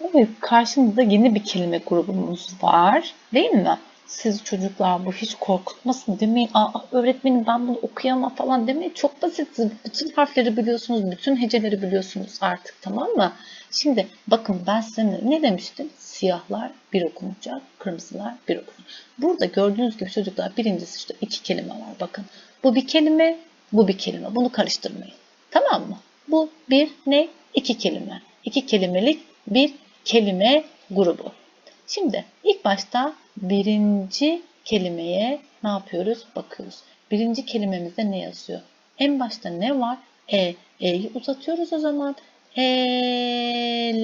Evet, karşımızda yeni bir kelime grubumuz var. Değil mi? Siz çocuklar bu hiç korkutmasın demeyin. Aa, öğretmenim ben bunu okuyamam falan demeyin. Çok basit. Bütün harfleri biliyorsunuz. Bütün heceleri biliyorsunuz artık tamam mı? Şimdi bakın ben size ne- ne demiştim? Siyahlar bir okunacak, kırmızılar bir okunacak. Burada gördüğünüz gibi çocuklar birincisi işte iki kelime var bakın. Bu bir kelime, bu bir kelime. Bunu karıştırmayın. Tamam mı? Bu bir ne? İki kelime. İki kelimelik bir kelime grubu. Şimdi ilk başta birinci kelimeye ne yapıyoruz? Bakıyoruz. Birinci kelimemizde ne yazıyor? En başta ne var? E. E'yi uzatıyoruz o zaman. El.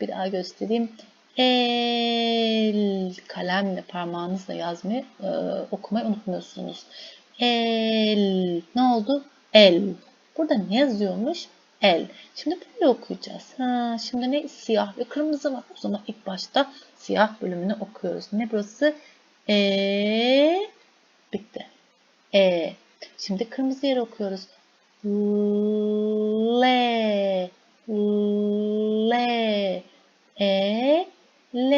Bir daha göstereyim. El. Kalemle parmağınızla yazmayı, e, okumayı unutmuyorsunuz. El. Ne oldu? El. Burada ne yazıyormuş? El. Şimdi böyle okuyacağız. Ha, şimdi ne? Siyah ve kırmızı var. O zaman ilk başta siyah bölümünü okuyoruz. Ne burası? E. Bitti. E. Şimdi kırmızı yeri okuyoruz. L. L. E. L.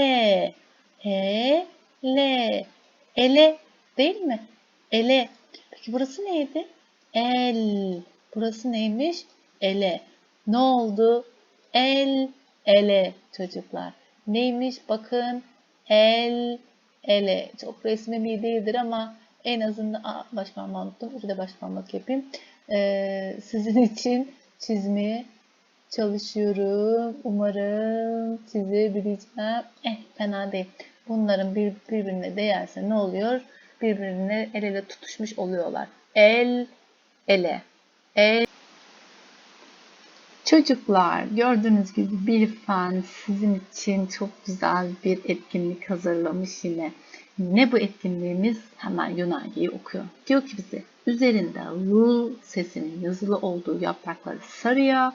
E. L. Ele. Değil mi? Ele. Peki burası neydi? El. Burası neymiş? Ele. Ne oldu? El. Ele çocuklar. Neymiş? Bakın. El. Ele. Çok resmim iyi değildir ama en azından Aa, baş parmağı unuttum. Bir de baş parmak yapayım. Ee, sizin için çizmeye çalışıyorum. Umarım çizebileceğim. Eh fena değil. Bunların bir, birbirine değerse ne oluyor? Birbirine el ele tutuşmuş oluyorlar. El ele. El Çocuklar gördüğünüz gibi bir fen sizin için çok güzel bir etkinlik hazırlamış yine. Ne bu etkinliğimiz? Hemen Yunani'yi okuyor. Diyor ki bize üzerinde L sesinin yazılı olduğu yaprakları sarıya,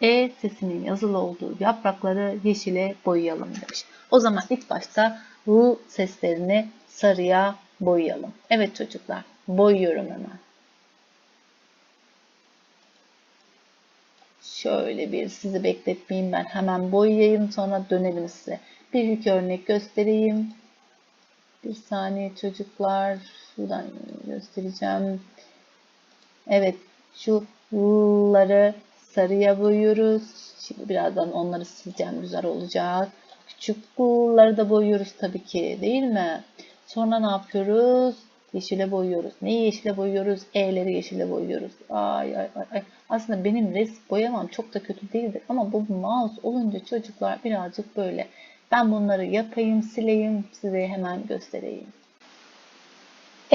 E sesinin yazılı olduğu yaprakları yeşile boyayalım demiş. O zaman ilk başta L seslerini sarıya boyayalım. Evet çocuklar boyuyorum hemen. Şöyle bir sizi bekletmeyeyim ben hemen boyayayım sonra dönelim size. Bir iki örnek göstereyim. Bir saniye çocuklar. Şuradan göstereceğim. Evet şu l'ları sarıya boyuyoruz. Şimdi birazdan onları sileceğim. Güzel olacak. Küçük l'ları da boyuyoruz tabii ki değil mi? Sonra ne yapıyoruz? Yeşile boyuyoruz. Neyi yeşile boyuyoruz? E'leri yeşile boyuyoruz. Ay ay ay. Aslında benim resim boyamam çok da kötü değildir. Ama bu mouse olunca çocuklar birazcık böyle. Ben bunları yapayım, sileyim, size hemen göstereyim.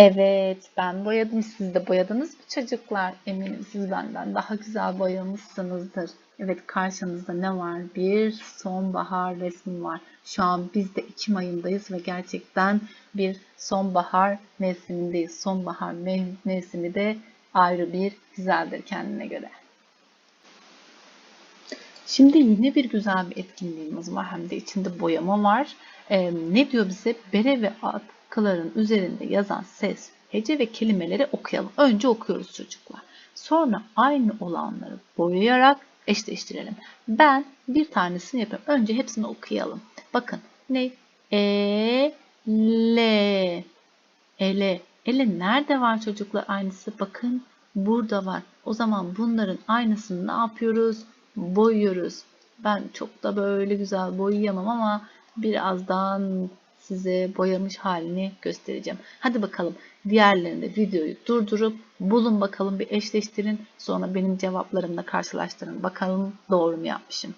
Evet, ben boyadım. Siz de boyadınız mı çocuklar? Eminim siz benden daha güzel boyamışsınızdır. Evet, karşınızda ne var? Bir sonbahar resmi var. Şu an biz de Ekim ayındayız ve gerçekten bir sonbahar mevsimindeyiz. Sonbahar mev- mevsimi de ayrı bir güzeldir kendine göre. Şimdi yine bir güzel bir etkinliğimiz var. Hem de içinde boyama var. Ee, ne diyor bize? Bere ve atkıların üzerinde yazan ses, hece ve kelimeleri okuyalım. Önce okuyoruz çocuklar. Sonra aynı olanları boyayarak eşleştirelim. Ben bir tanesini yapıyorum. Önce hepsini okuyalım. Bakın ne? E, L, ele. Ele nerede var çocuklar aynısı? Bakın burada var. O zaman bunların aynısını ne yapıyoruz? Boyuyoruz. Ben çok da böyle güzel boyayamam ama birazdan size boyamış halini göstereceğim. Hadi bakalım diğerlerinde videoyu durdurup bulun bakalım bir eşleştirin. Sonra benim cevaplarımla karşılaştırın. Bakalım doğru mu yapmışım.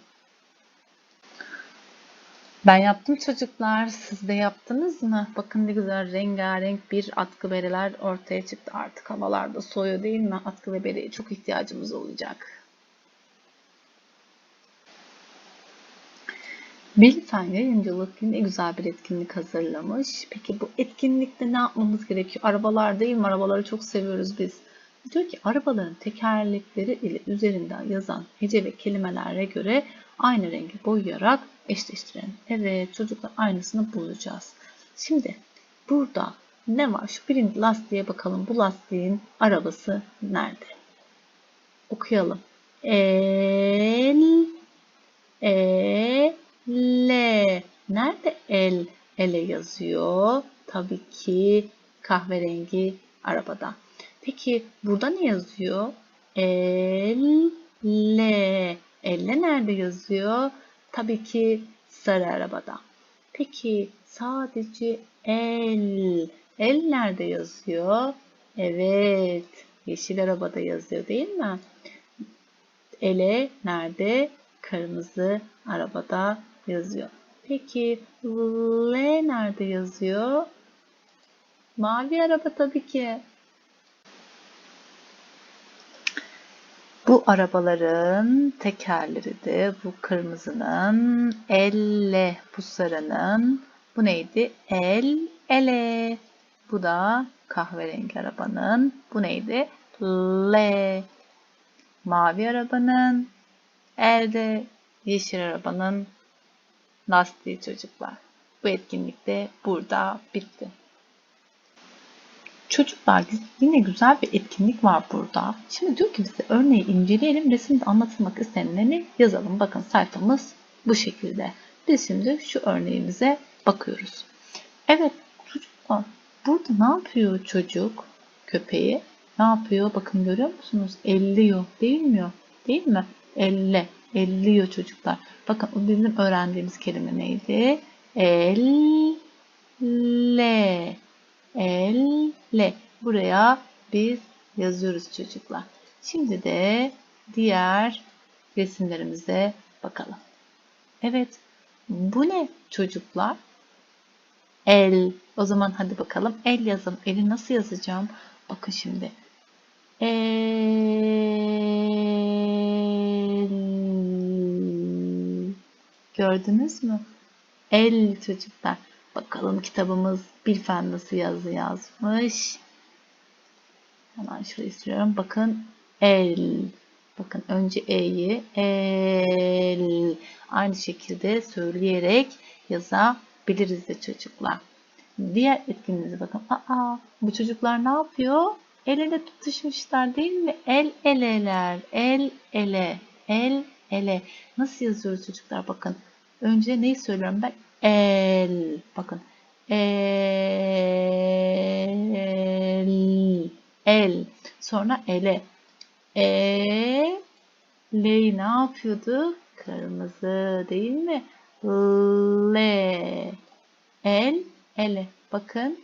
Ben yaptım çocuklar. Siz de yaptınız mı? Bakın ne güzel rengarenk bir atkı bereler ortaya çıktı. Artık havalarda soğuyor değil mi? Atkı bereye çok ihtiyacımız olacak. Bilfen Yayıncılık yine güzel bir etkinlik hazırlamış. Peki bu etkinlikte ne yapmamız gerekiyor? Arabalar değil mi? Arabaları çok seviyoruz biz. Diyor ki arabaların tekerlekleri ile üzerinde yazan hece ve kelimelere göre aynı rengi boyayarak eşleştirelim. Evet çocuklar aynısını bulacağız. Şimdi burada ne var? Şu birinci lastiğe bakalım. Bu lastiğin arabası nerede? Okuyalım. El El el ele yazıyor. Tabii ki kahverengi arabada. Peki burada ne yazıyor? El le. Elle nerede yazıyor? Tabii ki sarı arabada. Peki sadece el. El nerede yazıyor? Evet. Yeşil arabada yazıyor değil mi? Ele nerede? Kırmızı arabada yazıyor. Peki L nerede yazıyor? Mavi araba tabii ki. Bu arabaların tekerleri de bu kırmızının elle, bu sarının bu neydi? El ele. Bu da kahverengi arabanın bu neydi? L. Mavi arabanın elde, yeşil arabanın lastiği çocuklar. Bu etkinlik de burada bitti. Çocuklar yine güzel bir etkinlik var burada. Şimdi diyor ki bize örneği inceleyelim. Resimde anlatılmak istenileni yazalım. Bakın sayfamız bu şekilde. Biz şimdi şu örneğimize bakıyoruz. Evet çocuklar burada ne yapıyor çocuk köpeği? Ne yapıyor? Bakın görüyor musunuz? Elliyor değil mi? Değil mi? Elle. Elliyor çocuklar. Bakın o bizim öğrendiğimiz kelime neydi? Elle. Elle. Buraya biz yazıyoruz çocuklar. Şimdi de diğer resimlerimize bakalım. Evet. Bu ne çocuklar? El. O zaman hadi bakalım el yazalım. Eli nasıl yazacağım? Bakın şimdi. El. Gördünüz mü? El çocuklar. Bakalım kitabımız Bilfen nasıl yazı yazmış. Hemen şurayı siliyorum. Bakın el. Bakın önce E'yi el. Aynı şekilde söyleyerek yazabiliriz de çocuklar. Diğer etkinliğimize bakın. Aa, bu çocuklar ne yapıyor? El ele tutuşmuşlar değil mi? El eleler. El ele. El ele. Nasıl yazıyoruz çocuklar? Bakın. Önce neyi söylüyorum ben? El. Bakın. El. El. Sonra ele. E. L'yi ne yapıyordu? Kırmızı değil mi? L. El. Ele. Bakın.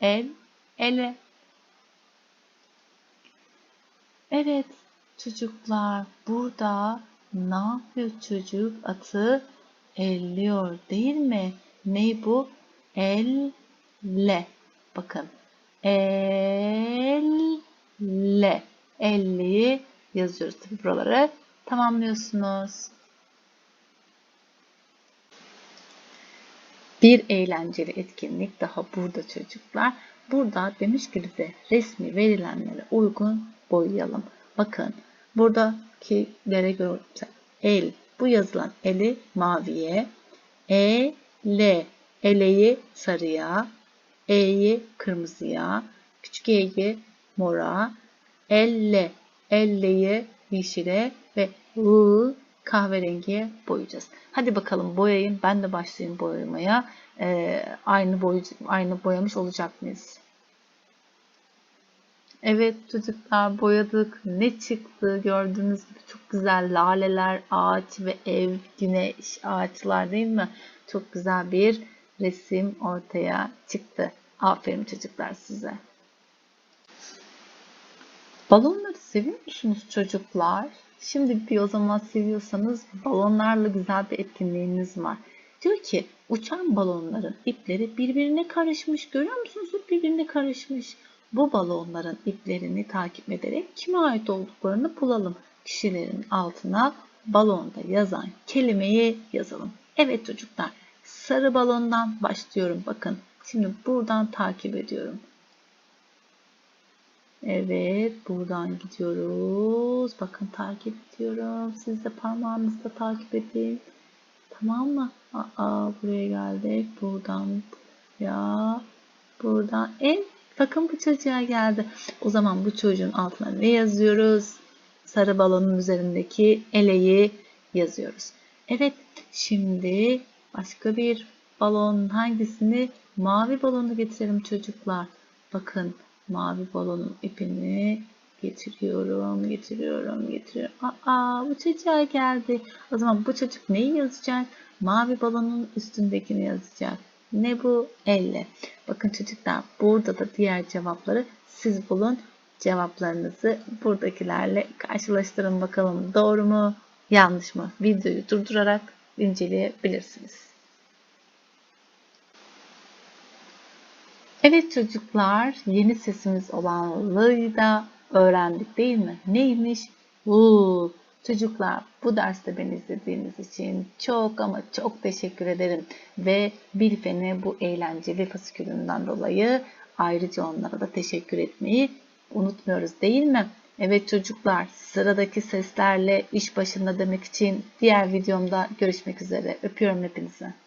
El. Ele. Evet çocuklar burada ne yapıyor çocuk? Atı elliyor değil mi? Ne bu? Elle. Bakın. Elle. Elliyi yazıyoruz. Tabii buraları tamamlıyorsunuz. Bir eğlenceli etkinlik daha burada çocuklar. Burada demiş ki bize resmi verilenlere uygun boyayalım. Bakın buradakilere göre el bu yazılan eli maviye, e, l eleyi sarıya, e'yi kırmızıya, küçük e'yi mora, elle elleyi yeşile ve ı kahverengiye boyayacağız. Hadi bakalım boyayın. Ben de başlayayım boyamaya. Ee, aynı boy aynı boyamış olacak mıyız? Evet çocuklar boyadık. Ne çıktı gördüğünüz gibi çok güzel laleler, ağaç ve ev, güneş, ağaçlar değil mi? Çok güzel bir resim ortaya çıktı. Aferin çocuklar size. Balonları seviyor musunuz çocuklar? Şimdi bir o zaman seviyorsanız balonlarla güzel bir etkinliğiniz var. Diyor ki uçan balonların ipleri birbirine karışmış. Görüyor musunuz? Birbirine karışmış. Bu balonların iplerini takip ederek kime ait olduklarını bulalım. Kişilerin altına balonda yazan kelimeyi yazalım. Evet çocuklar sarı balondan başlıyorum. Bakın şimdi buradan takip ediyorum. Evet buradan gidiyoruz. Bakın takip ediyorum. Siz de parmağınızla takip edin. Tamam mı? Aa buraya geldik. Buradan ya buradan en bakın bu çocuğa geldi. O zaman bu çocuğun altına ne yazıyoruz? Sarı balonun üzerindeki eleyi yazıyoruz. Evet şimdi Başka bir balon hangisini? Mavi balonu getirelim çocuklar. Bakın mavi balonun ipini getiriyorum, getiriyorum, getiriyorum. Aa bu çocuğa geldi. O zaman bu çocuk neyi yazacak? Mavi balonun üstündekini yazacak. Ne bu? Elle. Bakın çocuklar burada da diğer cevapları siz bulun. Cevaplarınızı buradakilerle karşılaştırın bakalım. Doğru mu? Yanlış mı? Videoyu durdurarak inceleyebilirsiniz. Evet çocuklar, yeni sesimiz olan L'yı da öğrendik değil mi? Neymiş? Uuu. Çocuklar bu derste beni izlediğiniz için çok ama çok teşekkür ederim. Ve Bilfen'e bu eğlenceli fasikülünden dolayı ayrıca onlara da teşekkür etmeyi unutmuyoruz değil mi? Evet çocuklar sıradaki seslerle iş başında demek için diğer videomda görüşmek üzere. Öpüyorum hepinizi.